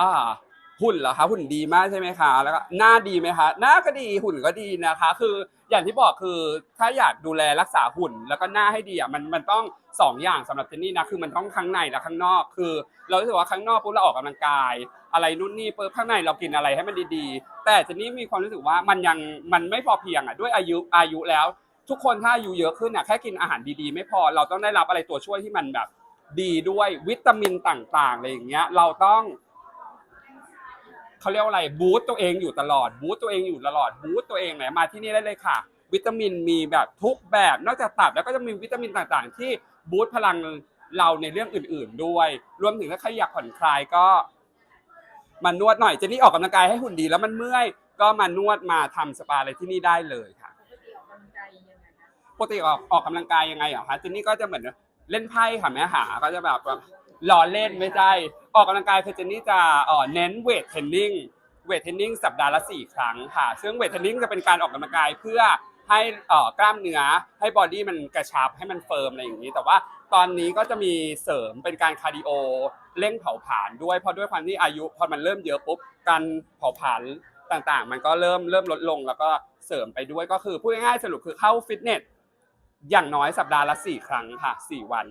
อ่า หุ่นเหรอคะหุ่นดีมากใช่ไหมคะ แล้วก็หน้าดีไหมคะหน้าก็ดีหุ่นก็ดีนะคะ คืออย่างที่บอกคือถ้าอยากดูแลรักษาหุ่นแล้วก็หน้าให้ดีอะมันมันต้องสองอย่างสำหรับเจนนี่นะคือมันต้องข้างในและข้างนอกคือ เรารู้สึกว่าข้างนอกปุ๊บเราออกกำลังกาย อะไรนู่นนี่ปุ๊บข้างในเรากินอะไรให้มันดีๆ แต่เจนนี่มีความรู้สึกว่ามันยังมันไม่พอเพียงอะด้วยอายุอายุแล้ว ทุกคนถ้าอายุเยอะขึ้นอะแค่กินอาหารดีๆ ไม่พอเราต้องได้รับอะไรตัวช่วยที่มันแบบดีด้วยวิตามินต่างๆอะไรอย่างเงี้ยเราต้อง เขาเรียกว่าอะไรบูสต์ตัวเองอยู่ตลอดบูสต์ตัวเองอยู่ตลอดบูสต์ตัวเองไหนมาที่นี่ได้เลยค่ะ วิตามินมีแบบทุกแบบ นอกจากตับแล้วก็จะมีวิตามินต่างๆ ที่บูสต์พลังเราในเรื่องอื่น ๆ ด้วย รวมถึงถ้าใครอยากผ่อนคลายก็มานวดหน่อยเจนนี่ออกกำลังกายให้หุ่นดีแล้วมันเมื่อย ก็มานวดมาทำสปาอะไรที่นี่ได้เลยค่ะ ปกติออกกำลังกายยังไงคะปกติออกออกกำลังกายยังไงเหรอคะเจนนี่ก็จะเหมือน เล่นไพ่ค่ะแม่หาก็จะแบบว่าล้อเล่นไม่ใช่ออกกำลังกายคือเจนนี่จะเอ่อเน้นเวทเทรนนิ่งเวทเทรนนิ่งสัปดาห์ละสี่ครั้งค่ะ ซึ่งเวทเทรนนิ่งจะเป็นการออกกำลังกายเพื่อให้เอ่อกล้ามเนื้อให้บอดี้มันกระชับให้มันเฟิร์มอะไรอย่างนี้ แต่ว่าตอนนี้ก็จะมีเสริมเป็นการคาร์ดิโอเร่งเผาผลาญด้วยเพราะด้วยความที่อายุพอมันเริ่มเยอะปุ๊บการเผาผลาญต่างๆ มันก็เริ่มเริ่มลดลงแล้วก็เสริมไปด้วยก็คือพูดง่ายๆสรุปคือเข้าฟิตเนส อย่างน้อยสัปดาห์ละสี่ครั้งค่ะสี่วัน